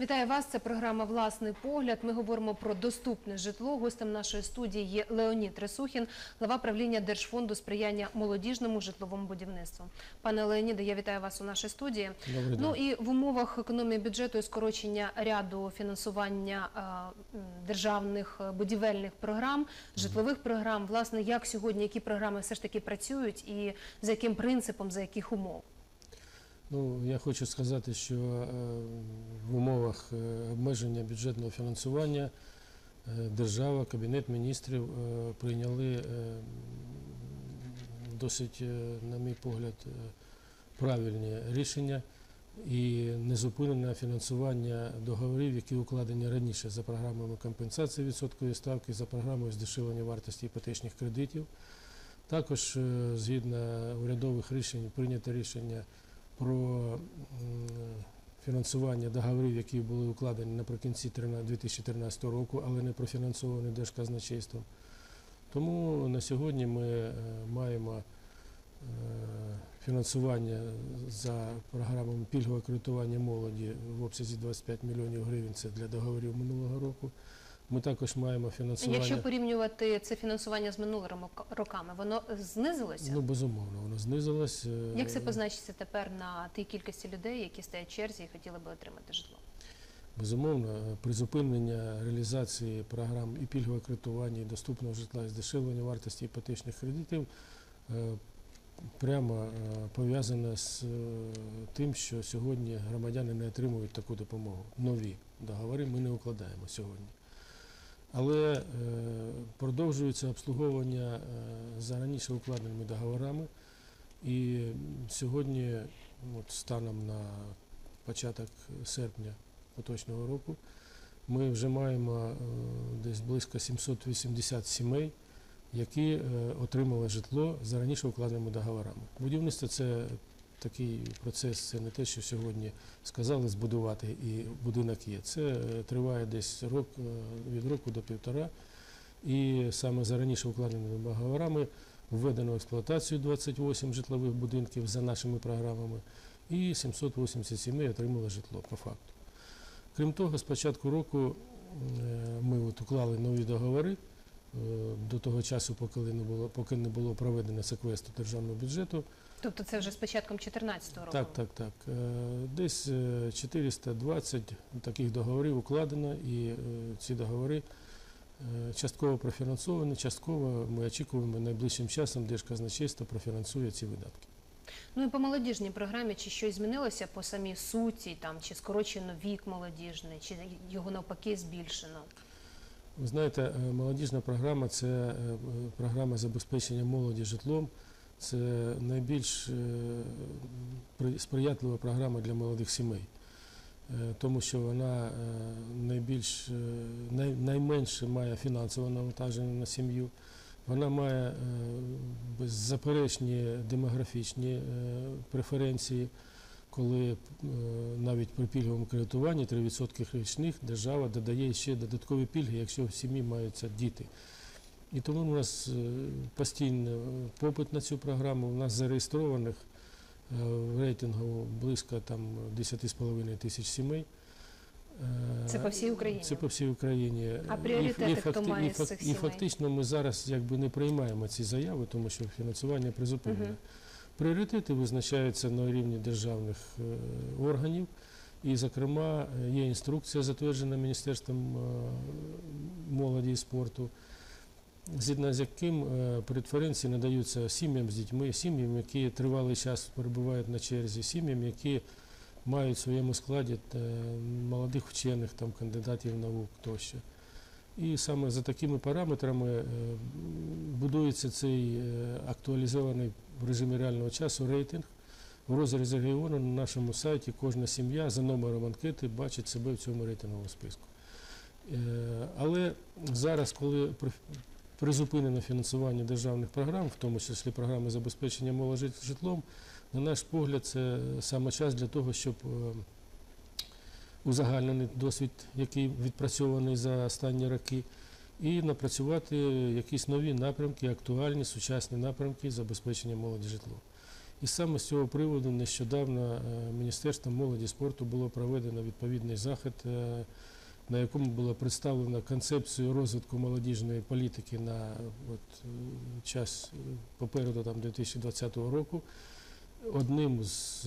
Вітаю вас. Це програма Власний погляд. Ми говоримо про доступне житло. Гостем нашої студії є Леонід Ресухін, глава правління Держфонду сприяння молодіжному житловому будівництву. Пане Леоніде, я вітаю вас у нашій студії. Добрий Ну і в умовах економії бюджету і скорочення ряду фінансування державних е, будівельних програм, житлових програм, власне, як сьогодні, які програми все ж таки працюють, і за яким принципом, за яких умов? Ну, я хочу сказати, що е, в умовах е, обмеження бюджетного фінансування е, держава, Кабінет міністрів прийняли досить, на мій погляд, правильні рішення і незупинене фінансування договорів, які укладені раніше за програмами компенсації відсоткової ставки, за програмою здешевлення вартості іпотечних кредитів. Також згідно урядових рішень прийнято рішення про фінансування договорів, які були укладені наприкінці 2013 року, але не профінансовані Держказначейством. Тому на сьогодні ми е, маємо е, фінансування за програмами пільгового кредитування молоді в обсязі 25 мільйонів гривень. Це для договорів минулого року. Ми також маємо фінансування. Якщо порівнювати це фінансування з минулими роками, воно знизилося? Ну, безумовно, воно знизилось. Е, Як це позначиться тепер на тій кількості людей, які стоять в черзі і хотіли би отримати житло? Безумовно, е, призупинення реалізації програм і пільгового кредитування, і доступного житла, і здешевлення вартості іпотечних кредитів е, прямо пов'язане з тим, що сьогодні громадяни не отримують таку допомогу. Нові договори ми не укладаємо сьогодні. Але е, продовжується обслуговування е, за раніше укладеними договорами. І сьогодні, от станом на початок серпня поточного року, ми вже маємо е, десь близько 780 сімей, які отримали житло за раніше укладеними договорами. Будівництво це такий процес, це не те, що сьогодні сказали збудувати і будинок є. Це е, триває десь рок, е, від року до півтора. І саме за раніше укладеними договорами введено в експлуатацію 28 житлових будинків за нашими програмами, і 780 сімей отримали житло по факту. Крім того, з початку року е, ми от уклали нові договори до того часу, поки не було, поки не було проведено секвестру державного бюджету. Тобто це вже з початком 2014 року? Так, так, так. Е, Десь е, 420 таких договорів укладено, і е, ці договори е, частково профінансовані, частково ми очікуємо найближчим часом Держказначейство профінансує ці видатки. Ну і по молодіжній програмі чи щось змінилося по самій суті, там чи скорочено вік молодіжний, чи його навпаки збільшено? Ви знаєте, е, молодіжна програма це е, програма забезпечення молоді житлом. Це найбільш е, сприятлива програма для молодих сімей, Е, тому що вона е, найбільш най- найменше має фінансове навантаження на сім'ю. Вона має беззаперечні демографічні преференції, коли навіть при пільговому кредитуванні 3% річних держава додає ще додаткові пільги, якщо в сім'ї маються діти. І тому у нас е, постійно попит на цю програму. У нас зареєстрованих е, в рейтингу близько там 10,5 тисяч сімей. Е, Це по всій Україні? Це по всій Україні. А І- пріоритети і хто факти- має і з цих І фактично ми зараз якби не приймаємо ці заяви, тому що фінансування призупинене. Мгм. Пріоритети визначаються на рівні державних е, органів, і, зокрема, е, є інструкція, затверджена Міністерством е, молоді і спорту, згідно з яким е, преференції надаються сім'ям з дітьми, сім'ям, які тривалий час перебувають на черзі, сім'ям, які мають в своєму складі е, молодих вчених, там, кандидатів наук тощо. І саме за такими параметрами е, будується цей актуалізований в режимі реального часу рейтинг. В розрізі регіону на нашому сайті кожна сім'я за номером анкети бачить себе в цьому рейтинговому списку. Але зараз, коли призупинено фінансування державних програм, в тому числі програми забезпечення молоді житлом, на наш погляд, це саме час для того, щоб е, узагальнений досвід, який відпрацьований за останні роки, і напрацювати якісь нові напрямки, актуальні, сучасні напрямки забезпечення молоді житлом. І саме з цього приводу нещодавно е, Міністерством молоді спорту було проведено відповідний захід, е, на якому було представлено концепцію розвитку молодіжної політики на от, е, час е, попереду там, 2020 року. Одним з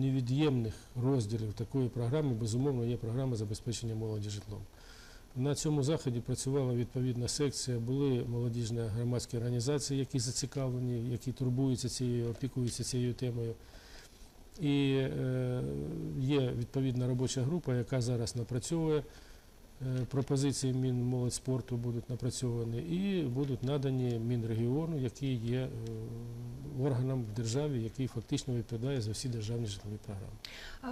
невід'ємних розділів такої програми, безумовно, є програма забезпечення молоді житлом. На цьому заході працювала відповідна секція, були молодіжні громадські організації, які зацікавлені, які турбуються цією, опікуються цією темою. І е, є відповідна робоча група, яка зараз напрацьовує пропозиції Мінмолодьспорту будуть напрацьовані і будуть надані Мінрегіону, який є е, органом в державі, який фактично відповідає за всі державні житлові програми.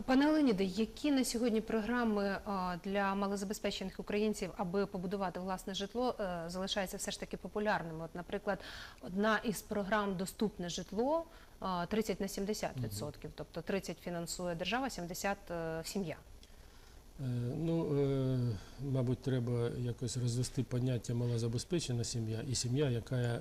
Пане Леоніде, які на сьогодні програми для малозабезпечених українців, аби побудувати власне житло, е, залишаються все ж таки популярними? От, наприклад, одна із програм Доступне житло а, 30 на 70 відсотків, тобто 30 фінансує держава, 70 е, сім'я. Е, Ну, е, мабуть, треба якось розвести поняття малозабезпечена сім'я і сім'я, яка е,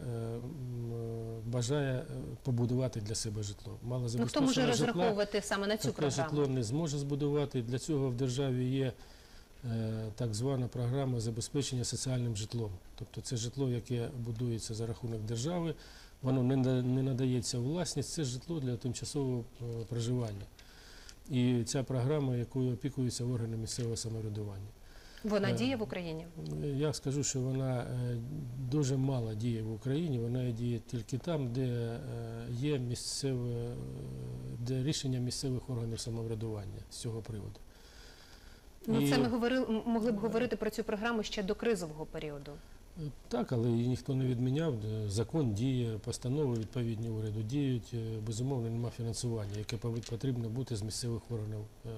бажає побудувати для себе житло. Ну хто може житла розраховувати саме на цю програму? житло не зможе збудувати. Для цього в державі є так звана програма забезпечення соціальним житлом. Тобто це житло, яке будується за рахунок держави, воно не, надається у власність, це житло для тимчасового проживання. І ця програма, якою опікуються органи місцевого самоврядування. Вона Е, діє в Україні? Я скажу, що вона е, дуже мало діє в Україні. Вона діє тільки там, де е, є місцеве, де рішення місцевих органів самоврядування з цього приводу. Ну це ми говорили, могли б говорити про цю програму ще до кризового періоду. Так, але її ніхто не відміняв. Е, Закон діє, постанови відповідні уряду діють. Е, Безумовно, немає фінансування, яке потрібно бути з місцевих органів, е,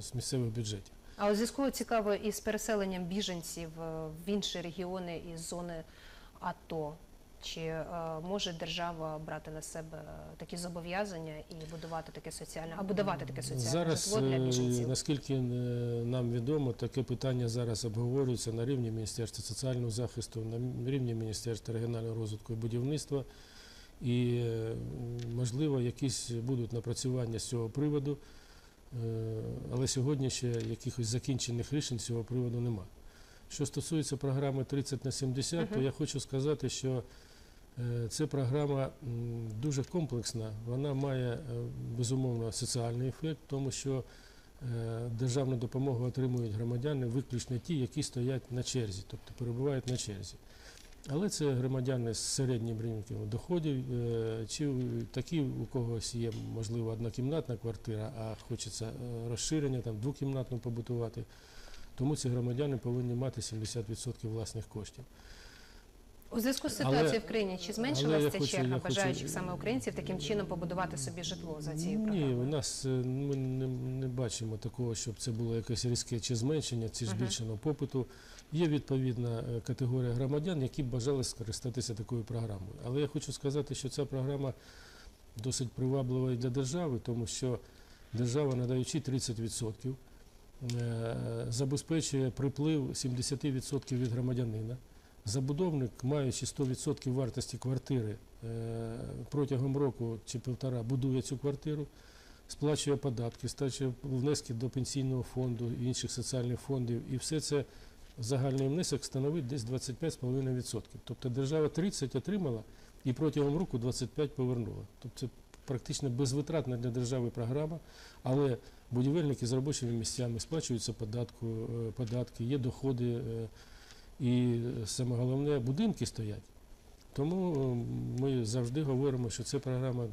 з місцевих бюджетів. А у зв'язку цікаво із переселенням біженців в інші регіони із зони АТО. Чи е, може держава брати на себе такі зобов'язання і будувати таке соціальне, або давати таке соціальне Зараз, житло для е, біженців? наскільки е, нам відомо, таке питання зараз обговорюється на рівні Міністерства соціального захисту, на рівні Міністерства регіонального розвитку і будівництва. І, можливо, якісь будуть напрацювання з цього приводу, але сьогодні ще якихось закінчених рішень з цього приводу нема. Що стосується програми 30 на 70, то я хочу сказати, що е, ця програма дуже комплексна. Вона має е, безумовно соціальний ефект, тому що е, державну допомогу отримують громадяни виключно ті, які стоять на черзі, тобто перебувають на черзі. Але це громадяни з середнім рівнем доходів, е, чи такі, у когось є, можливо, однокімнатна квартира, а хочеться розширення, там двокімнатну побутувати. Тому ці громадяни повинні мати 70% власних коштів. У зв'язку з Але- ситуацією в країні чи зменшилася черга я хочу- бажаючих саме українців таким чином побудувати собі житло за цією Ні, у нас е, ми не, не бачимо такого, щоб це було якесь різке чи зменшення, чи Мгм. збільшеного попиту. Є відповідна е, категорія громадян, які б бажали скористатися такою програмою. Але я хочу сказати, що ця програма досить приваблива і для держави, тому що держава, надаючи 30%, е, забезпечує приплив 70% від громадянина. Забудовник, маючи 100% вартості квартири, е, протягом року чи півтора будує цю квартиру, сплачує податки, сплачує внески до пенсійного фонду інших соціальних фондів, і все це загальний внесок становить десь 25,5%. Тобто держава 30 отримала і протягом року 25 повернула. Тобто це практично безвитратна для держави програма, але будівельники з робочими місцями сплачуються податку, е, податки, є доходи, е, і саме головне будинки стоять. Тому е, ми завжди говоримо, що ця програма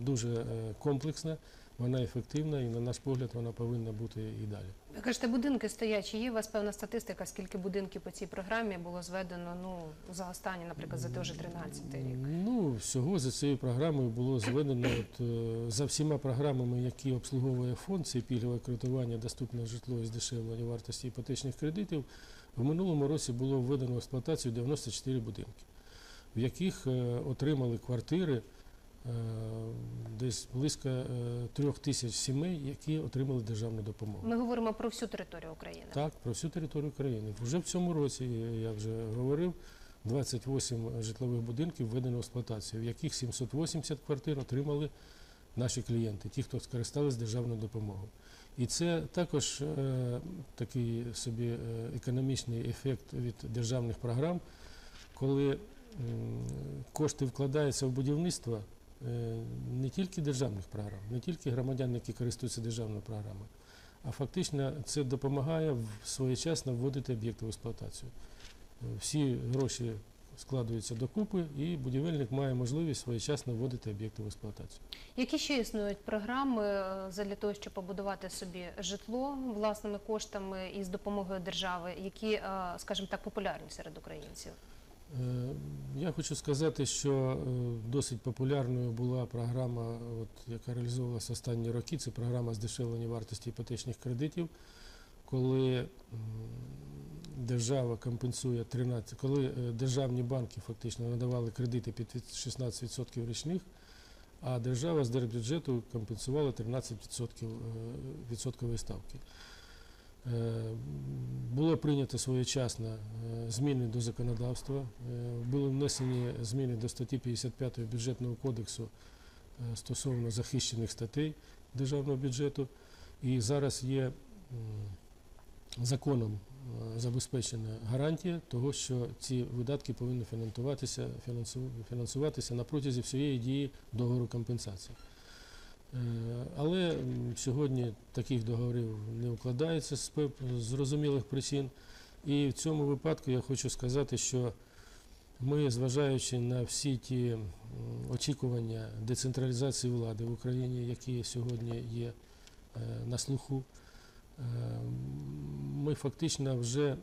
дуже е, комплексна, вона ефективна і, на наш погляд, вона повинна бути і далі. Ви кажете, будинки стоять. Чи є у вас певна статистика, скільки будинків по цій програмі було зведено ну, за останні, наприклад, за той же 13 рік? Ну, всього за цією програмою було зведено от, е, за всіма програмами, які обслуговує фонд, це пільгове кредитування, доступне житло і здешевлення вартості іпотечних кредитів. В минулому році було введено в експлуатацію 94 будинки, в яких е, отримали квартири е, десь близько е, трьох тисяч сімей, які отримали державну допомогу. Ми говоримо про всю територію України. Так, про всю територію країни. Вже в цьому році, я вже говорив, 28 житлових будинків введено в експлуатацію, в яких 780 квартир отримали наші клієнти, ті, хто скористались державною допомогою. І це також е, такий собі е, економічний ефект від державних програм, коли кошти вкладаються в будівництво е, не тільки державних програм, не тільки громадян, які користуються державною програмою, а фактично це допомагає своєчасно вводити об'єкти в експлуатацію. Всі гроші складуються докупи, і будівельник має можливість своєчасно вводити об'єкти в експлуатацію. Які ще існують програми е, для того, щоб побудувати собі житло власними коштами і з допомогою держави, які, е, скажімо так, популярні серед українців? Е, Я хочу сказати, що досить популярною була програма, от, яка реалізовувалася останні роки. Це програма здешевлення вартості іпотечних кредитів, коли держава компенсує 13, коли е, державні банки фактично надавали кредити під 16% річних, а держава з держбюджету компенсувала 13% е, відсоткової ставки. Е, Було прийнято своєчасно зміни до законодавства, були внесені зміни до статті 55 бюджетного кодексу стосовно захищених статей державного бюджету. І зараз є законом забезпечена гарантія того, що ці видатки повинні фінансуватися, фінансу- фінансуватися на протязі всієї дії договору компенсації. Е, Але сьогодні таких договорів не укладається з зрозумілих причин. І в цьому випадку я хочу сказати, що ми, зважаючи на всі ті очікування децентралізації влади в Україні, які сьогодні є е, на слуху, е, ми фактично вже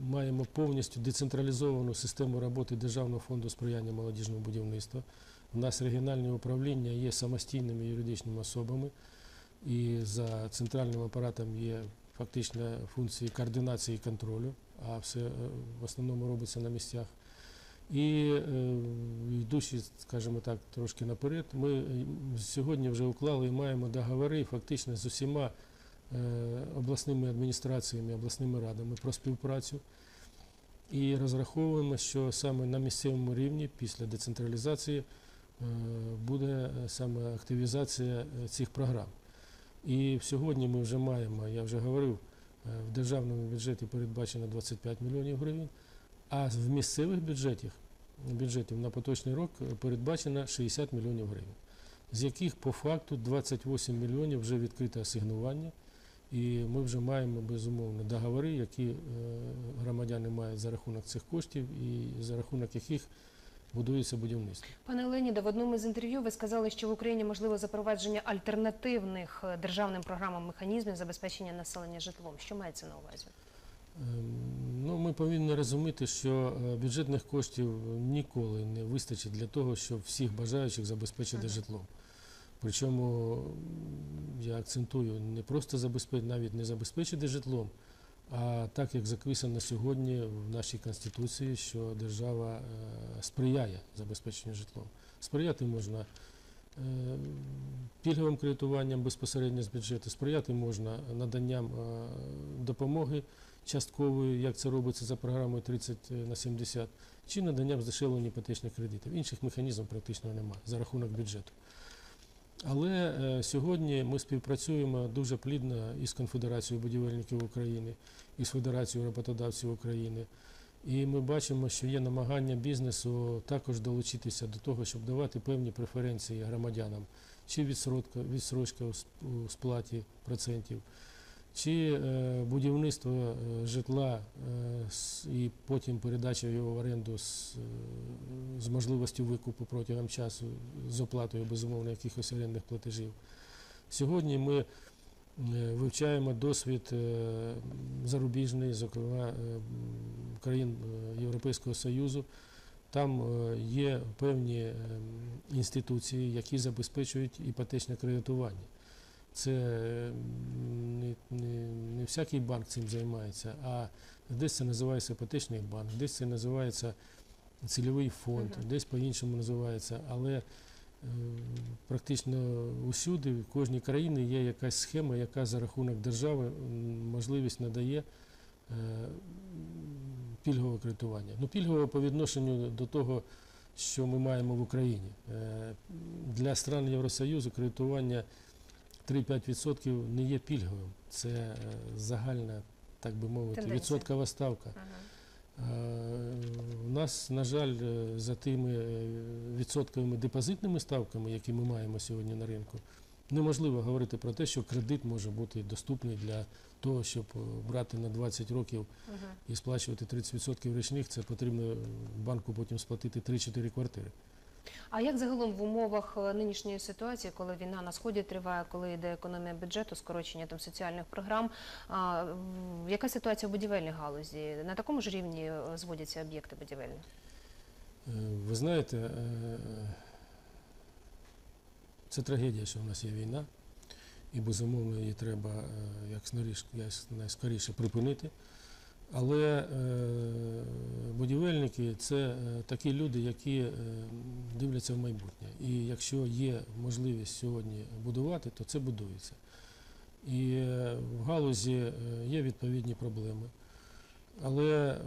маємо повністю децентралізовану систему роботи Державного фонду сприяння молодіжного будівництва. У нас регіональні управління є самостійними юридичними особами, і за центральним апаратом є фактично функції координації і контролю, а все е, в основному робиться на місцях. І е, йдучи, скажімо так, трошки наперед, ми е, сьогодні вже уклали і маємо договори фактично з усіма е, обласними адміністраціями, обласними радами про співпрацю. І розраховуємо, що саме на місцевому рівні після децентралізації е, буде е, саме активізація е, цих програм. І сьогодні ми вже маємо, я вже говорив, е, в державному бюджеті передбачено 25 мільйонів гривень, а в місцевих бюджетах, бюджетів на поточний рік е, передбачено 60 мільйонів гривень, з яких по факту 28 мільйонів вже відкрите асигнування. І ми вже маємо безумовно договори, які е, громадяни мають за рахунок цих коштів і за рахунок яких будується будівництво. Пане Леоніде, в одному з інтерв'ю ви сказали, що в Україні можливо запровадження альтернативних е, державним програмам механізмів забезпечення населення житлом. Що мається на увазі? Ем, Ну, ми повинні розуміти, що е, бюджетних коштів ніколи не вистачить для того, щоб всіх бажаючих забезпечити Ага. житлом. Причому я акцентую не просто забезпечити, навіть не забезпечити житлом, а так як записано сьогодні в нашій конституції, що держава е, сприяє забезпеченню житлом. Сприяти можна е, пільговим кредитуванням безпосередньо з бюджету, сприяти можна наданням е, допомоги часткової, як це робиться за програмою 30 на 70, чи наданням здешевлення іпотечних кредитів. Інших механізмів практично немає за рахунок бюджету. Але е, сьогодні ми співпрацюємо дуже плідно із Конфедерацією будівельників України, із Федерацією роботодавців України. І ми бачимо, що є намагання бізнесу також долучитися до того, щоб давати певні преференції громадянам, чи відсрочка, у сплаті процентів, чи е, будівництво е, житла е, і потім передача його в оренду з, можливістю викупу протягом часу з оплатою безумовно якихось орендних платежів. Сьогодні ми вивчаємо досвід зарубіжний, зокрема країн Європейського Союзу. Там є певні е, інституції, які забезпечують іпотечне кредитування. Це не, не, не всякий банк цим займається, а десь це називається іпотечний банк, десь це називається цільовий фонд, Мгм. десь по-іншому називається. Але е, практично усюди, в кожній країні є якась схема, яка за рахунок держави можливість надає е, пільгове кредитування. Ну, пільгове по відношенню до того, що ми маємо в Україні. Е, Для стран Євросоюзу кредитування 3-5% не є пільговим. Це е, загальна, так би мовити, Тенденція. відсоткова ставка. Ага. Е, У нас, на жаль, е, за тими е, відсотковими депозитними ставками, які ми маємо сьогодні на ринку, неможливо говорити про те, що кредит може бути доступний для того, щоб е, брати на 20 років Ага. і сплачувати 30% річних. Це потрібно банку потім сплатити 3-4 квартири. А як загалом в умовах е, нинішньої ситуації, коли війна на сході триває, коли йде економія бюджету, скорочення там соціальних програм, а, яка ситуація в будівельній галузі? На такому ж рівні е, зводяться об'єкти будівельні? Е, Ви знаєте, це трагедія, що в нас є війна, і безумовно її треба як найскоріше припинити. Але будівельники це е, такі люди, які е, дивляться в майбутнє. І якщо є можливість сьогодні будувати, то це будується. І е, в галузі є відповідні проблеми. Але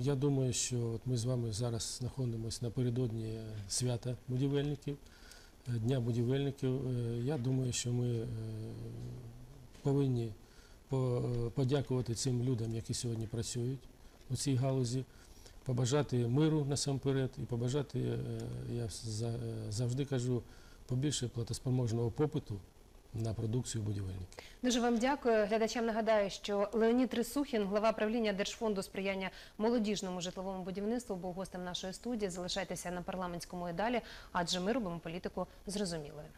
я думаю, що ми з вами зараз знаходимося напередодні свята будівельників, Дня будівельників. Я думаю, що ми повинні подякувати цим людям, які сьогодні працюють у цій галузі, побажати миру насамперед і побажати, е, я за- завжди кажу, побільше платоспроможного попиту на продукцію будівельників. Дуже вам дякую. Глядачам нагадаю, що Леонід Рисухін, глава правління Держфонду сприяння молодіжному житловому будівництву, був гостем нашої студії. Залишайтеся на парламентському і далі, адже ми робимо політику зрозумілою.